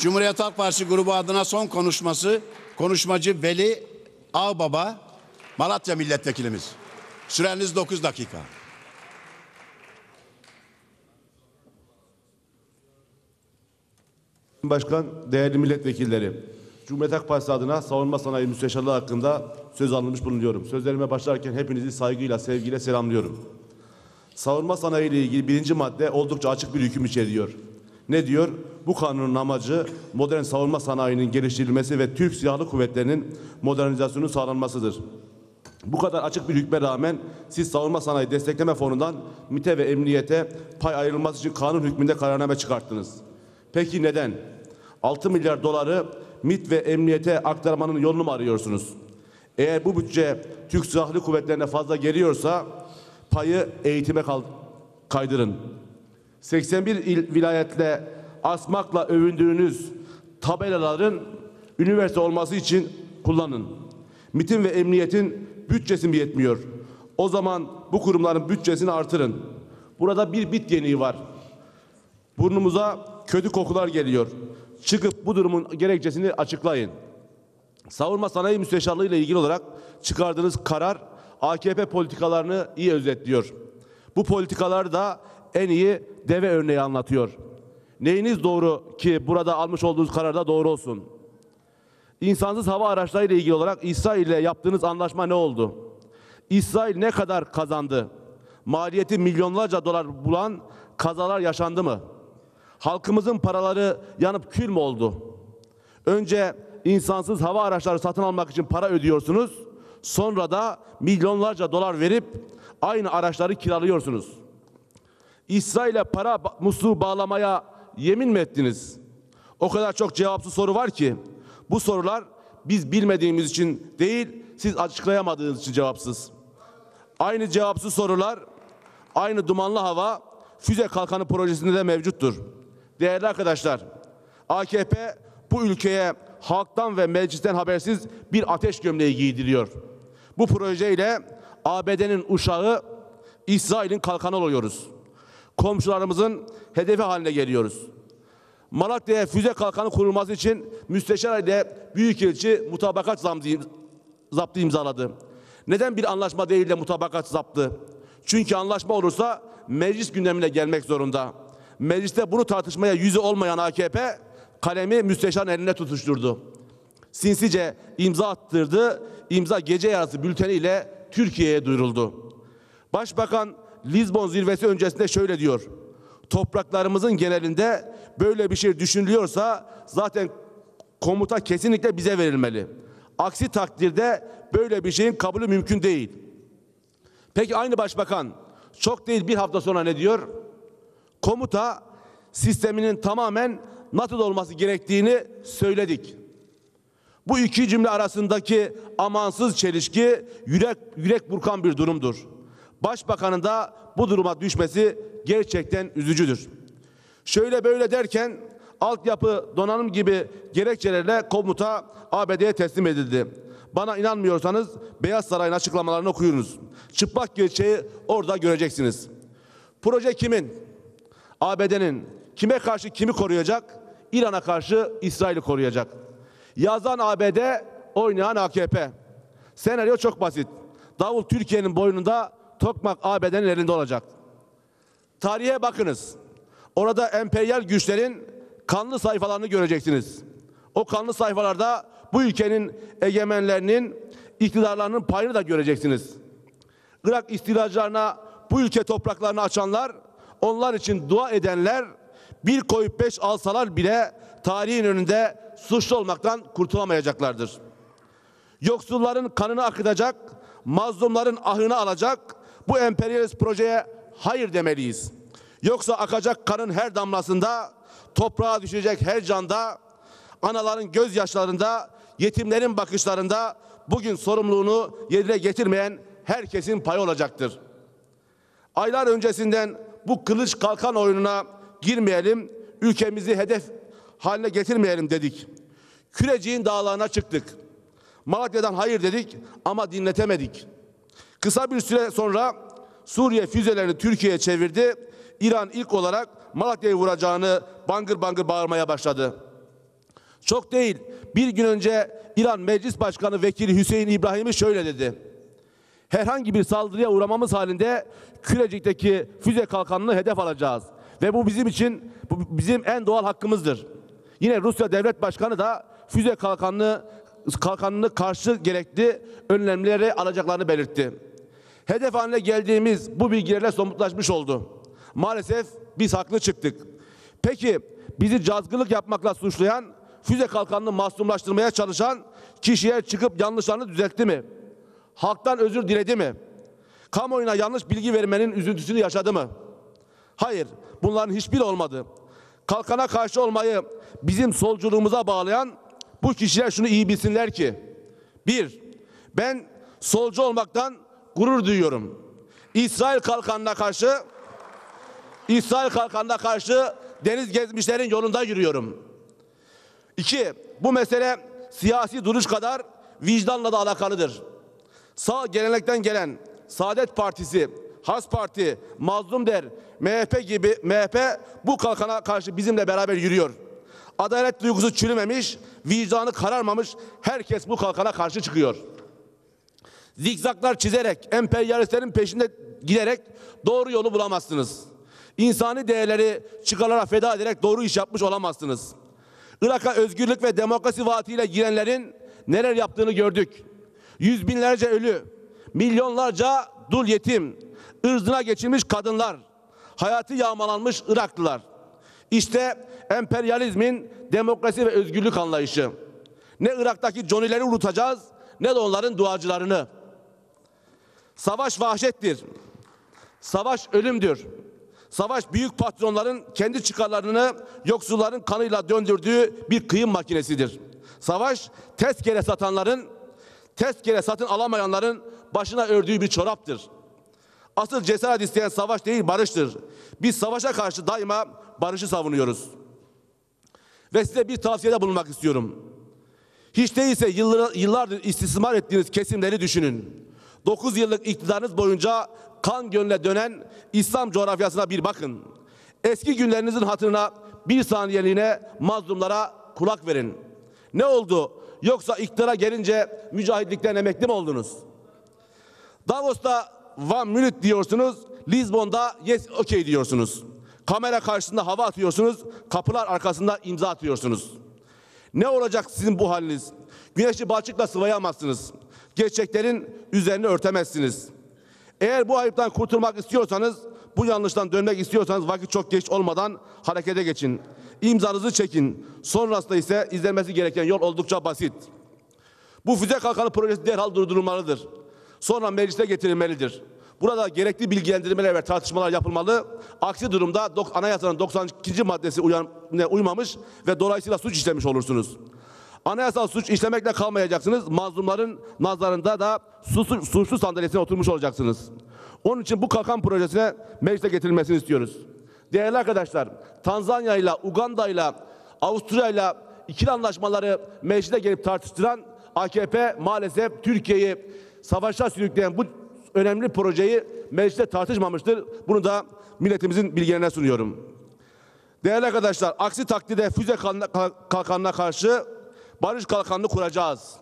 Cumhuriyet Halk Partisi grubu adına son konuşması konuşmacı Veli Ağbaba Malatya milletvekilimiz. Süreniz 9 dakika. Başkan, değerli milletvekilleri, Cumhuriyet Halk Partisi adına savunma sanayi müsteşarlığı hakkında söz alınmış bulunuyorum. Sözlerime başlarken hepinizi saygıyla, sevgiyle selamlıyorum. Savunma sanayi ile ilgili birinci madde oldukça açık bir hüküm içeriyor. Ne diyor? Bu kanunun amacı modern savunma sanayinin geliştirilmesi ve Türk Silahlı Kuvvetleri'nin modernizasyonu sağlanmasıdır. Bu kadar açık bir hükme rağmen siz savunma sanayi destekleme fonundan MİT'e ve emniyete pay ayrılması için kanun hükmünde kararname çıkarttınız. Peki neden? 6 milyar doları MİT ve emniyete aktarmanın yolunu mu arıyorsunuz? Eğer bu bütçe Türk Silahlı Kuvvetlerine fazla geliyorsa payı eğitime kaydırın. 81 il vilayetle asmakla övündüğünüz tabelaların üniversite olması için kullanın. MİT'in ve emniyetin bütçesi mi yetmiyor? O zaman bu kurumların bütçesini artırın. Burada bir bit yeniği var. Burnumuza kötü kokular geliyor. Çıkıp bu durumun gerekçesini açıklayın. Savunma sanayi müsteşarlığı ile ilgili olarak çıkardığınız karar AKP politikalarını iyi özetliyor. Bu politikalar da en iyi deve örneği anlatıyor. Neyiniz doğru ki burada almış olduğunuz karar da doğru olsun? İnsansız hava araçları ile ilgili olarak İsrail ile yaptığınız anlaşma ne oldu? İsrail ne kadar kazandı? Maliyeti milyonlarca dolar bulan kazalar yaşandı mı? Halkımızın paraları yanıp kül mü oldu? Önce insansız hava araçları satın almak için para ödüyorsunuz. Sonra da milyonlarca dolar verip aynı araçları kiralıyorsunuz. İsrail'e para musluğu bağlamaya yemin mi ettiniz? O kadar çok cevapsız soru var ki bu sorular biz bilmediğimiz için değil, siz açıklayamadığınız için cevapsız. Aynı cevapsız sorular, aynı dumanlı hava füze kalkanı projesinde de mevcuttur. Değerli arkadaşlar, AKP bu ülkeye halktan ve meclisten habersiz bir ateş gömleği giydiriyor. Bu projeyle ABD'nin uşağı İsrail'in kalkanı oluyoruz. Komşularımızın hedefi haline geliyoruz. Malatya'ya füze kalkanı kurulması için müsteşar ile büyükelçi mutabakat zaptı imzaladı. Neden bir anlaşma değil de mutabakat zaptı? Çünkü anlaşma olursa meclis gündemine gelmek zorunda. Mecliste bunu tartışmaya yüzü olmayan AKP kalemi müsteşarın eline tutuşturdu. Sinsice imza attırdı. İmza gece yarısı bülteniyle Türkiye'ye duyuruldu. Başbakan Lizbon zirvesi öncesinde şöyle diyor. Topraklarımızın genelinde böyle bir şey düşünülüyorsa zaten komuta kesinlikle bize verilmeli. Aksi takdirde böyle bir şeyin kabulü mümkün değil. Peki aynı başbakan çok değil bir hafta sonra ne diyor? Komuta sisteminin tamamen NATO'da olması gerektiğini söyledik. Bu iki cümle arasındaki amansız çelişki yürek yürek burkan bir durumdur. Başbakanın da bu duruma düşmesi gerçekten üzücüdür. Şöyle böyle derken altyapı, donanım gibi gerekçelerle komuta ABD'ye teslim edildi. Bana inanmıyorsanız Beyaz Saray'ın açıklamalarını okuyunuz. Çıplak gerçeği orada göreceksiniz. Proje kimin? ABD'nin. Kime karşı kimi koruyacak? İran'a karşı İsrail'i koruyacak. Yazan ABD, oynayan AKP. Senaryo çok basit. Davul Türkiye'nin boynunda, tokmak ABD'nin elinde olacak. Tarihe bakınız. Orada emperyal güçlerin kanlı sayfalarını göreceksiniz. O kanlı sayfalarda bu ülkenin egemenlerinin, iktidarlarının payını da göreceksiniz. Irak istilacılarına bu ülke topraklarını açanlar, onlar için dua edenler bir koyup beş alsalar bile tarihin önünde suçlu olmaktan kurtulamayacaklardır. Yoksulların kanını akıtacak, mazlumların ahını alacak bu emperyalist projeye hayır demeliyiz. Yoksa akacak kanın her damlasında, toprağa düşecek her canda, anaların gözyaşlarında, yetimlerin bakışlarında bugün sorumluluğunu yerine getirmeyen herkesin payı olacaktır. Aylar öncesinden bu kılıç kalkan oyununa girmeyelim, ülkemizi hedef haline getirmeyelim dedik. Küreciğin dağlarına çıktık. Malatya'dan hayır dedik ama dinletemedik. Kısa bir süre sonra Suriye füzelerini Türkiye'ye çevirdi. İran ilk olarak Malatya'yı vuracağını bangır bangır bağırmaya başladı. Çok değil. Bir gün önce İran Meclis Başkanı Vekili Hüseyin İbrahim'i şöyle dedi. Herhangi bir saldırıya uğramamız halinde Kürecik'teki füze kalkanını hedef alacağız. Ve bu bizim için bu bizim en doğal hakkımızdır. Yine Rusya Devlet Başkanı da füze kalkanını kalkanını karşı gerekli önlemleri alacaklarını belirtti. Hedef haline geldiğimiz bu bilgilerle somutlaşmış oldu. Maalesef biz haklı çıktık. Peki bizi cazgırlık yapmakla suçlayan, füze kalkanını masumlaştırmaya çalışan kişiye çıkıp yanlışlarını düzeltti mi? Halktan özür diledi mi? Kamuoyuna yanlış bilgi vermenin üzüntüsünü yaşadı mı? Hayır, bunların hiçbiri olmadı. Kalkana karşı olmayı bizim solculuğumuza bağlayan bu kişiler şunu iyi bilsinler ki, bir, ben solcu olmaktan gurur duyuyorum. İsrail kalkanına karşı, İsrail kalkanına karşı deniz gezmişlerin yolunda yürüyorum. İki, bu mesele siyasi duruş kadar vicdanla da alakalıdır. Sağ gelenekten gelen Saadet Partisi, Has Parti, Mazlum Der, MHP gibi MHP bu kalkana karşı bizimle beraber yürüyor. Adalet duygusu çürümemiş, vicdanı kararmamış herkes bu kalkana karşı çıkıyor. Zikzaklar çizerek, emperyalistlerin peşinde giderek doğru yolu bulamazsınız. İnsani değerleri çıkarlara feda ederek doğru iş yapmış olamazsınız. Irak'a özgürlük ve demokrasi vaatiyle girenlerin neler yaptığını gördük. Yüz binlerce ölü, milyonlarca dul yetim, ırzına geçilmiş kadınlar, hayatı yağmalanmış Iraklılar. İşte emperyalizmin demokrasi ve özgürlük anlayışı. Ne Irak'taki Johnny'leri unutacağız ne de onların duacılarını. Savaş vahşettir. Savaş ölümdür. Savaş büyük patronların kendi çıkarlarını yoksulların kanıyla döndürdüğü bir kıyım makinesidir. Savaş tezkere satanların, tezkere satın alamayanların başına ördüğü bir çoraptır. Asıl cesaret isteyen savaş değil barıştır. Biz savaşa karşı daima barışı savunuyoruz. Ve size bir tavsiyede bulunmak istiyorum. Hiç değilse yıllar- yıllardır istismar ettiğiniz kesimleri düşünün. 9 yıllık iktidarınız boyunca kan gönle dönen İslam coğrafyasına bir bakın. Eski günlerinizin hatırına bir saniyeliğine mazlumlara kulak verin. Ne oldu? Yoksa iktidara gelince mücahitlikten emekli mi oldunuz? Davos'ta one minute diyorsunuz, Lizbon'da yes okay diyorsunuz. Kamera karşısında hava atıyorsunuz, kapılar arkasında imza atıyorsunuz. Ne olacak sizin bu haliniz? Güneşi balçıkla sıvayamazsınız. Gerçeklerin üzerine örtemezsiniz. Eğer bu ayıptan kurtulmak istiyorsanız, bu yanlıştan dönmek istiyorsanız vakit çok geç olmadan harekete geçin. İmzanızı çekin. Sonrasında ise izlenmesi gereken yol oldukça basit. Bu füze kalkanı projesi derhal durdurulmalıdır. Sonra meclise getirilmelidir. Burada gerekli bilgilendirmeler ve tartışmalar yapılmalı. Aksi durumda anayasanın 92. maddesi uymamış ve dolayısıyla suç işlemiş olursunuz. Anayasal suç işlemekle kalmayacaksınız. Mazlumların nazarında da suçlu, suçlu sandalyesine oturmuş olacaksınız. Onun için bu kalkan projesine meclise getirilmesini istiyoruz. Değerli arkadaşlar, Tanzanya ile, Uganda ile, Avusturya ile ikili anlaşmaları meclise gelip tartıştıran AKP maalesef Türkiye'yi savaşa sürükleyen bu önemli projeyi mecliste tartışmamıştır. Bunu da milletimizin bilgilerine sunuyorum. Değerli arkadaşlar, aksi takdirde füze kalkanına- karşı barış kalkanını kuracağız.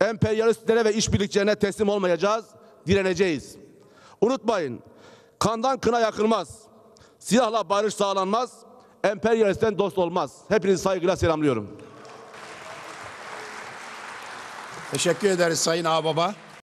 Emperyalistlere ve işbirlikçilerine teslim olmayacağız, direneceğiz. Unutmayın, kandan kına yakılmaz. Silahla barış sağlanmaz, emperyalistten dost olmaz. Hepinizi saygıyla selamlıyorum. Teşekkür ederiz Sayın Ağbaba.